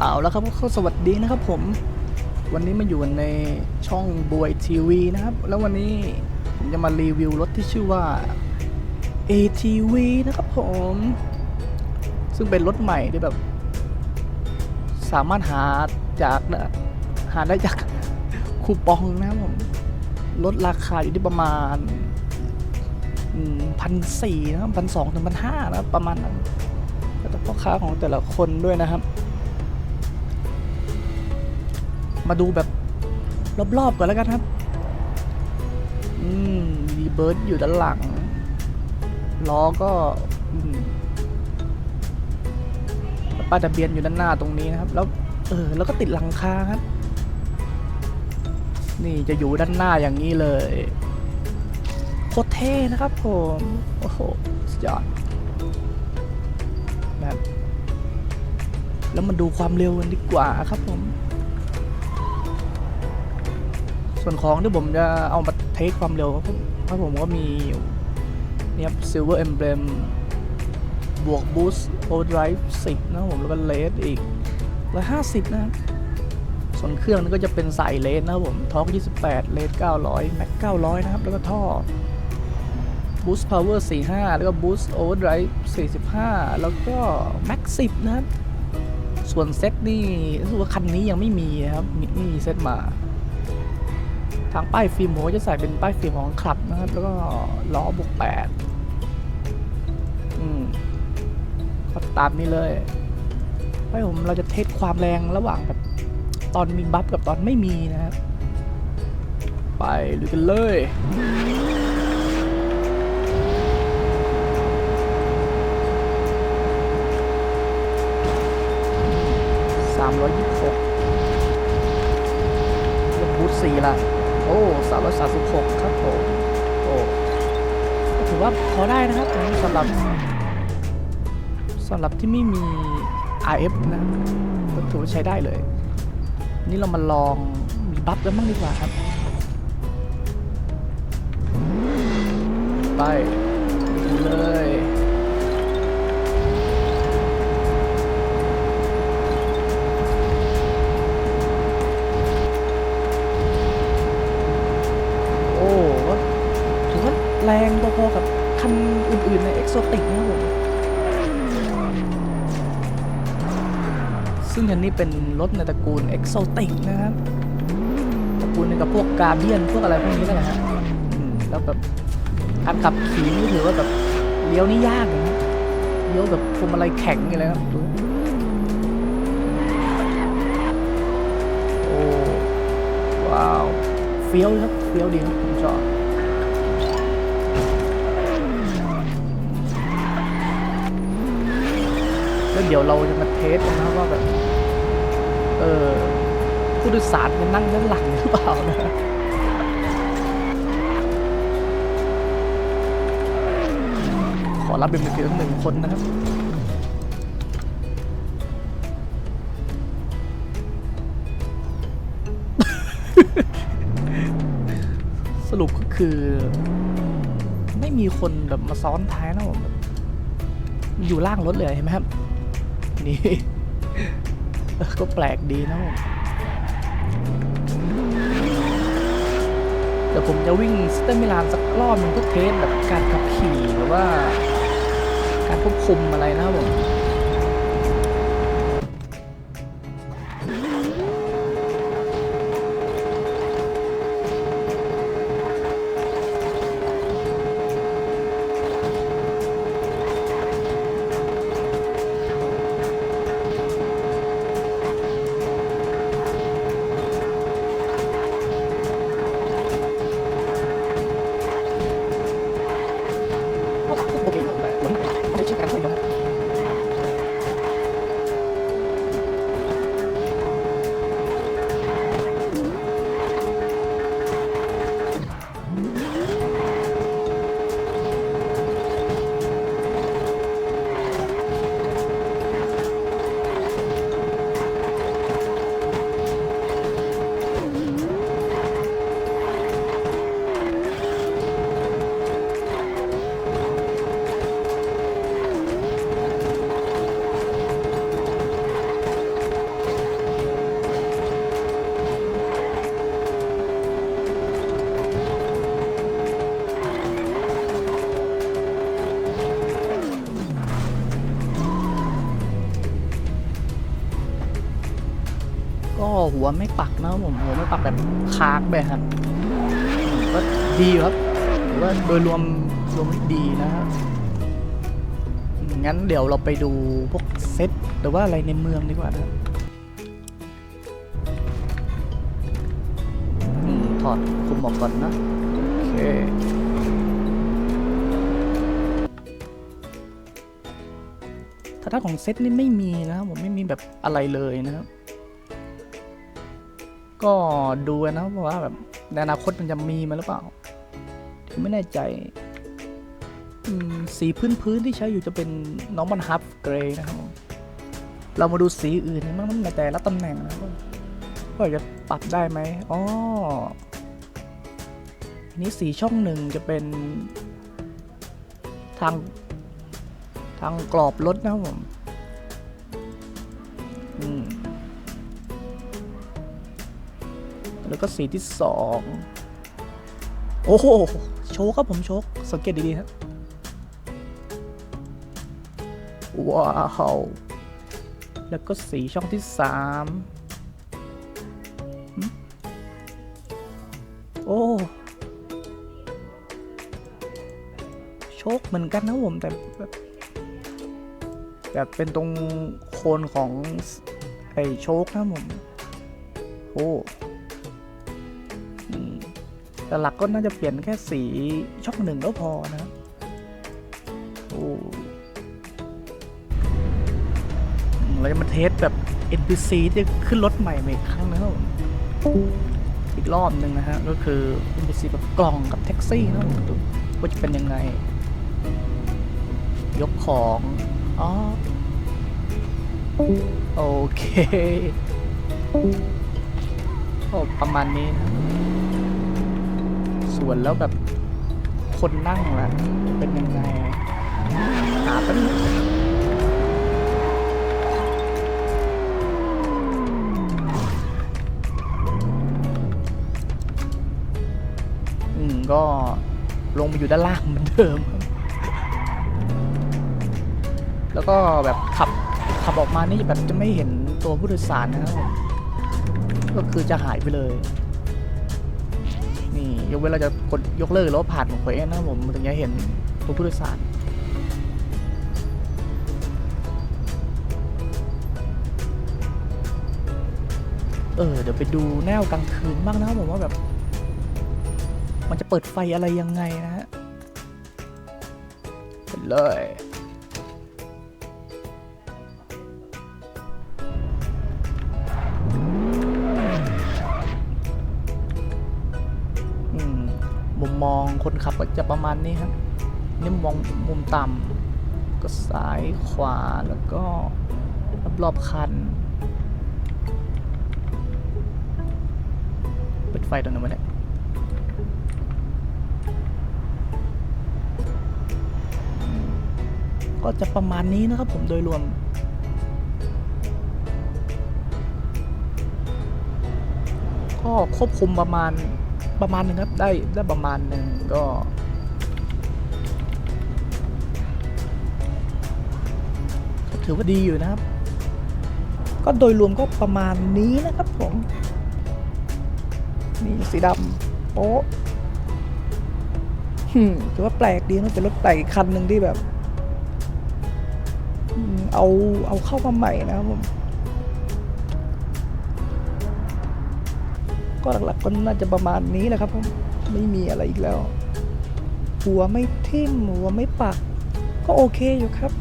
เอาแล้วครับก็สวัสดีนะครับผม วันนี้มาอยู่ในช่องบวยทีวีนะครับ แล้ววันนี้ผมจะมารีวิวรถที่ชื่อว่า ATV นะครับผม ซึ่งเป็นรถใหม่ที่แบบ สามารถหาจากหาได้จากคูปองนะครับผมลดราคาอยู่ที่ประมาณพันสี่นะครับพันสองถึงพันห้านะครับประมาณนั้นแล้วแต่พ่อค้าของแต่ละคนด้วยนะครับ มาดูแบบรอบๆก่อนแล้วกันครับ อืมมีเบิร์ดอยู่ด้านหลัง ล้อก็อืมป้ายทะเบียนอยู่ด้านหน้าตรงนี้นะครับ แล้ว เออ แล้วก็ติดหลังคาครับ นี่จะอยู่ด้านหน้าอย่างนี้เลย โคตรเท่นะครับผม โอ้โหสุดยอดแบบแล้วมาดูความเร็วกันดีกว่าครับผม ส่วนของที่ผมจะเอามาเทสความเร็วครับผมเพราะผมก็มีเนี่ยครับ Silver Emblem บวก Boost Overdrive 10 นะผมแล้วก็เลสอีก150นะครับส่วนเครื่องนี่ก็จะเป็นสายเลสนะครับผมท็อก28 เลส900 แม็ก 900 นะครับ แล้วก็ท่อ Boost Power 45 แล้วก็ Boost Overdrive 45 แล้วก็ Max 10 นะครับ ส่วนเซตนี่รู้สึกว่าคันนี้ยังไม่มีนะครับ ไม่มีเซตมา ทางป้ายฟิล์มผมจะใส่เป็นป้ายฟิล์มของคลับนะครับ แล้วก็ล้อบวกแปดอืมก็ตามนี้เลยไปผมเราจะเทสความแรงระหว่างแบบตอนมีบัฟกับตอนไม่มีนะครับ ไปลุยกันเลยสามร้อยยี่สิบหกเรื่องบูธสี่ละ โอ้สามร้อยสามสิบหกครับผมโอ้ถือว่าพอได้นะครับสำหรับสำหรับที่ไม่มี RF นะก็ถือว่าใช้ได้เลย นี่เรามาลองมีบัฟกันบ้างดีกว่าครับ ไปเลย แรงพอๆกับคันอื่นๆในเอ็กโซติกนะผมซึ่งอันนี้เป็นรถในตระกูลเอ็กโซติกนะครับตระกูลในกับพวกกาเบียนพวกอะไรพวกนี้นั่นแหละฮะแล้วแบบการขับขี่นี่ถือว่าแบบเลี้ยวนี่ยากนะเลี้ยวแบบพวงมาลัยแข็งอย่างเลยครับดูโอ้ว้าวเฟี้ยวครับเฟี้ยวดีครับผมชอบ แล้วเดี๋ยวเราจะมาเทสกันนะว่าแบบ เออผู้โดยสารจะนั่งด้านหลังหรือเปล่านะขอรับเป็นเพียงหนึ่งคนนะครับสรุปก็คือ ไม่มีคนแบบมาซ้อนท้ายนะผมอยู่ล่างรถเลยเห็นไหมครับ นี่ ก็แปลกดีนะเดี๋ยวผมจะวิ่งสเตอร์มิลานสักรอบหนึงเพื่อเทสแบบการขับขี่หรือว่า การควบคุมอะไรนะครับผม วไม่ปักนะครับผมหัวไม่ปักแบบคากแบบครับก็ดีครับหรือว่าโดยรวมรวมดีนะครับงั้นเดี๋ยวเราไปดูพวกเซตหรือว่าอะไรในเมืองดีกว่านะถอดคุมหมอกก่อนนะ โอเคถ้าด้าของเซตนี่ไม่มีนะครับผมไม่มีแบบอะไรเลยนะครับ ก็ดูนะว่าแบบในอนาคตมันจะมีมาหรือเปล่าผมไม่แน่ใจสีพื้นพื้นที่ใช้อยู่จะเป็นน้องบันฮับเกรย์นะครับ เรามาดูสีอื่นบ้างในแต่ละตำแหน่งนะครับว่าจะปรับได้ไหมอ๋ออันนี้สีช่องหนึ่งจะเป็นทางทางกรอบรถนะครับผม อืม แล้วก็สีที่สองโอ้โห โชว์ครับผมโชว์สังเกตดีๆครับว้าว แล้วก็สีช่องที่สามโอ้ โชคเหมือนกันนะผมแต่แบบแบบเป็นตรงโคนของไอ้โชคนะผม โอ้ แต่หลักก็น่าจะเปลี่ยนแค่สีช่องหนึ่งก็พอนะโอ้เราจะมาเทสแบบ NPC ที่ขึ้นรถใหม่อีกครั้งนะครับอีกรอบหนึ่งนะฮะ ก็คือ NPC แบบกล่องกับแท็กซี่นะว่าจะเป็นยังไง ยกของอ๋อโอเคก็ประมาณนี้นะ ส่วนแล้วแบบคนนั่งล่ะเป็นยังไงหาแป๊บนึงอืมก็ลงมาอยู่ด้านล่างเหมือนเดิม แล้วก็แบบขับขับออกมานี่แบบจะไม่เห็นตัวผู้โดยสารนะครับก็คือจะหายไปเลย นี่ยกเว้นเราจะกดยกเลิกหรือว่าผ่านของเควสนะครับผมมันถึงจะเห็นตัวผู้โดยสารเออเดี๋ยวไปดูแนวกลางคืนบ้างนะครับผมว่าแบบ มันจะเปิดไฟอะไรยังไงนะฮะเลย มองคนขับก็จะประมาณนี้ครับนี่มองมุมต่ำก็ซ้ายขวาแล้วก็รอบๆคันเปิดไฟตรงไหนวะเนี่ยก็จะประมาณนี้นะครับผมโดยรวม ก็ควบคุมประมาณ ประมาณหนึ่งครับ ได้ได้ประมาณหนึ่งก็ถือว่าดีอยู่นะครับ ก็โดยรวมก็ประมาณนี้นะครับผม นี่สีดำโป๊ะหืมถือว่าแปลกดีนะเป็นรถแปลกคันหนึ่งที่แบบ เอาเอาเข้ามาใหม่นะครับผม ก็หลักๆก็น่าจะประมาณนี้แหละครับผมไม่มีอะไรอีกแล้ว หัวไม่ทิ่มหัวไม่ปัก ก็โอเคอยู่ครับ